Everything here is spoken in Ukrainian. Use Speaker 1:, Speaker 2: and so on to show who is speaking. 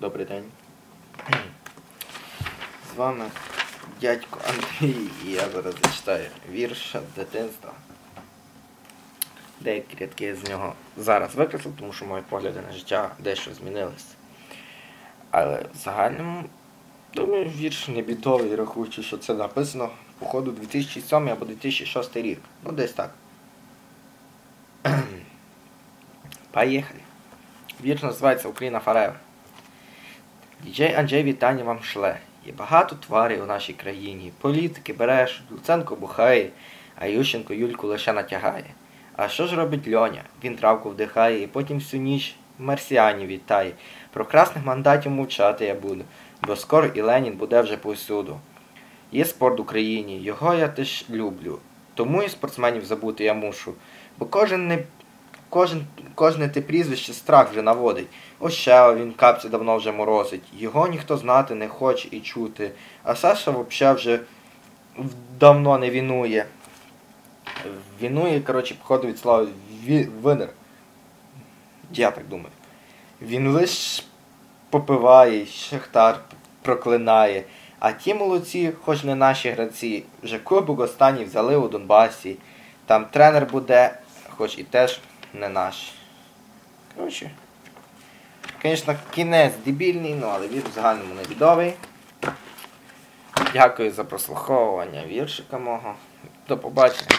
Speaker 1: Добрий день. З вами дядько Андрій, і я зараз зачитаю вірш з дитинства. Деякі рядки з нього зараз викреслив, тому що мої погляди на життя дещо змінились. Але в загальному, думаю, вірш не бідовий, рахуючи, що це написано походу 2007 або 2006 рік. Ну, десь так. Поїхали. Вірш називається Україна Forever. Діджей Анджей вітання вам шле. Є багато тварей у нашій країні. Політики береш, Луценко бухає, а Ющенко Юльку лише натягає. А що ж робить Льоня? Він травку вдихає і потім всю ніч марсіанів вітає. Про красних мандатів мовчати я буду, бо скоро і Ленін буде вже повсюду. Є спорт в Україні, його я теж люблю. Тому і спортсменів забути я мушу. Бо кожен не Кожен, кожне те прізвище страх вже наводить. Ще він капці давно вже морозить. Його ніхто знати не хоче і чути. А Саша взагалі вже давно не вінує. Вінує, коротше, походу від слова ві- винер. Я так думаю. Він лиш попиває, Шахтар проклинає. А ті молодці, хоч не наші гравці, вже кубок останній взяли у Донбасі. Там тренер буде, хоч і теж не наш. Коротше. Звісно, кінець дебільний, ну але вір в загальному не бідовий. Дякую за прослуховування віршика мого. До побачення.